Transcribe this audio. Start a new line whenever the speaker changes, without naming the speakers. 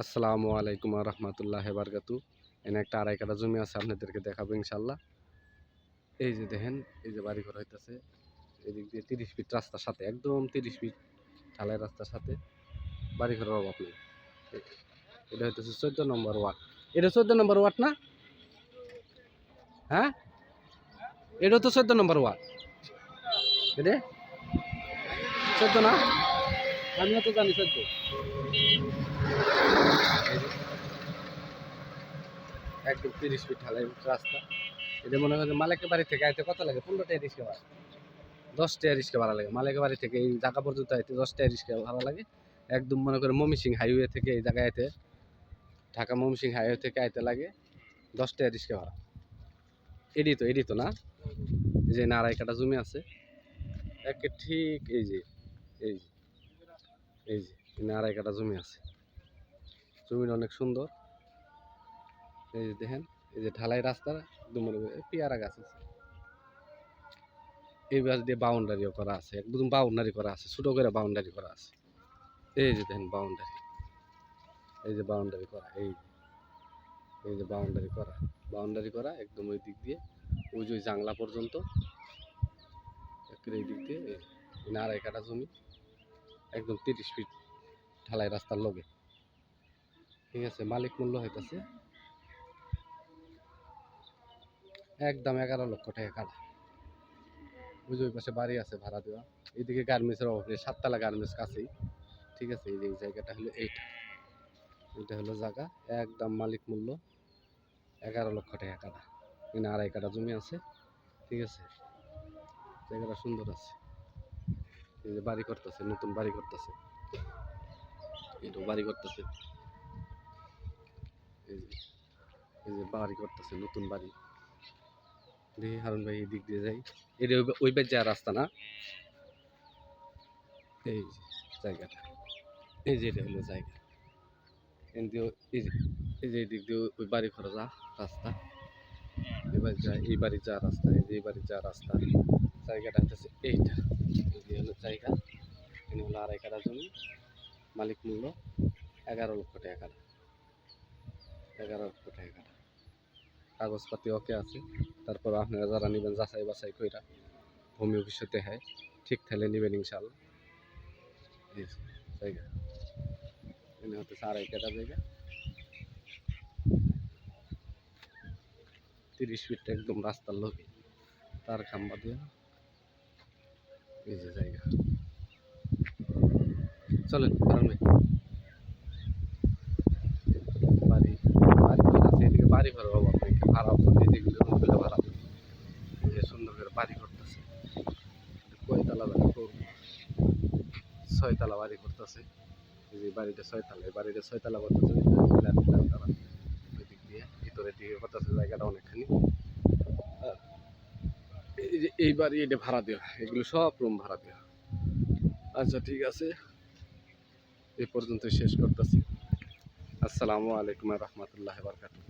আসসালামু আলাইকুম রহমতুল্লাহ বারকাতু। এনে একটা আড়াই কাটা জমি আছে, আপনাদেরকে দেখাবো ইনশাল্লাহ এই যে দেখেন, এই যে বাড়ি ঘর হইতেছে, এদিক দিয়ে তিরিশ ফিট রাস্তার সাথে, একদম তিরিশ ফিট ঢালাই রাস্তার সাথে বাড়ি ঘরের অভাব নেই। এটা হইতেছে চোদ্দ নম্বর ওয়ার্ড। এটা চোদ্দ নম্বর ওয়ার্ড না? হ্যাঁ? এটা তো চোদ্দ নম্বর ওয়ার্ড। এটা? চোদ্দ না? আমিও তো জানি চোদ্দ একদম তিরিশ ফিট ঢালাই রাস্তা। এটা মনে হয় মালিকের বাড়ি থেকে আইতে কত লাগে? পনেরোটা রিক্সা ভাড়া। দশটা রিক্সা ভাড়া লাগে। মালিকের বাড়ি থেকে এই জায়গা পর্যন্ত আইতে দশটা রিক্সা ভাড়া লাগে। একদম মনে করে মমিসিং হাইওয়ে থেকে এই জায়গায় আইতে, ঢাকা মমিসিং হাইওয়ে থেকে আইতে লাগে দশটা রিক্সা ভাড়া। এডি তো এডি তো না? যে নারাই কাটা জমি আছে। একে ঠিক এই যে এই যে। এই যে, এই নারাই কাটা জমি আছে। জমিটা অনেক সুন্দর। এই যে দেখেন, এই যে ঢালাই রাস্তা, একদম পেয়ারা গাছ আছে। এই বাস দিয়ে বাউন্ডারিও করা আছে, একদম বাউন্ডারি করা আছে, ছোটো করে বাউন্ডারি করা আছে। এই যে দেখেন বাউন্ডারি এই যে বাউন্ডারি করা, এই এই যে বাউন্ডারি করা বাউন্ডারি করা একদম ওই দিক দিয়ে, ওই যে জাংলা পর্যন্ত। এই দিক দিয়ে নারাই কাটা জমি। একদম তিরিশ ফিট ঢালাই রাস্তার লগে। ঠিক আছে, মালিক মূল্য হইতাছে একদম এগারো লক্ষ টাকা কাটা যে ওই পাশে বাড়ি আছে ভাড়া দেওয়া। এইদিকে গার্মেন্টসের অভাব নেই, সাততলা গার্মেন্টস কাছেই। ঠিক আছে, এই যে জায়গাটা হলো এইটা। এটা হলো জায়গা, একদম মালিক মূল্য এগারো লক্ষ টাকা কাটা এখানে আড়াই কাটা জমি আছে। ঠিক আছে, জায়গাটা সুন্দর আছে। এই যে বাড়ি করতেছে, নতুন বাড়ি করতেছে। এটা বাড়ি করতেছে। এই যে এই যে বাড়ি করতেছে, নতুন বাড়ি। দেখি হারুন ভাই এই দিক দিয়ে যাই। এটা ওই- বের যাওয়ার রাস্তা না? এই যে জায়গাটা। এই যে এটা হলো জায়গা। দিয়ে এই যে এই যে এই দিক দিয়ে ওই বাড়ি ঘর যা, রাস্তা। এবার যা এই বাড়ি যা রাস্তা, এই যে এই বাড়ি যা রাস্তা। জায়গাটা হচ্ছে এইটা। এই হলো জায়গা এখানে হলো আড়াই কাটা জমি। মালিক মূল্য এগারো লক্ষ টাকা এগারো লক্ষ টাকা কাটা কাগজপাতি ওকে আছে। তারপর আপনারা যারা নেবেন যাচাই বাছাই কইরা ভূমি অফিসে দেখায়। ঠিক থাকলে নেবেন ইনশাল্লাহ জায়গা। এনে হচ্ছে আড়াই কাটা জায়গা। তিরিশ ফিট একদম রাস্তার লোকে তার খাম্বা দিয়ে। এই যে জায়গা। চলেন, কারণ বাড়ি বাড়ি ঘর আছে, এদিকে বাড়ি ঘর যে সুন্দর করে বাড়ি ছয়তলা বাড়ি করতেছে। এই যে বাড়িটা ছয়তলা বাড়িটা ছয়তলা দিয়ে ভিতরের দিকে করতেছে জায়গাটা অনেকখানি। এই বাড়ি এটা ভাড়া দেওয়া এগুলো সব রুম ভাড়া দেওয়া আচ্ছা ঠিক আছে। এ পর্যন্ত শেষ করতেছি। আসসালামু আলাইকুম রহমতুল্লাহ বারকাতুহ।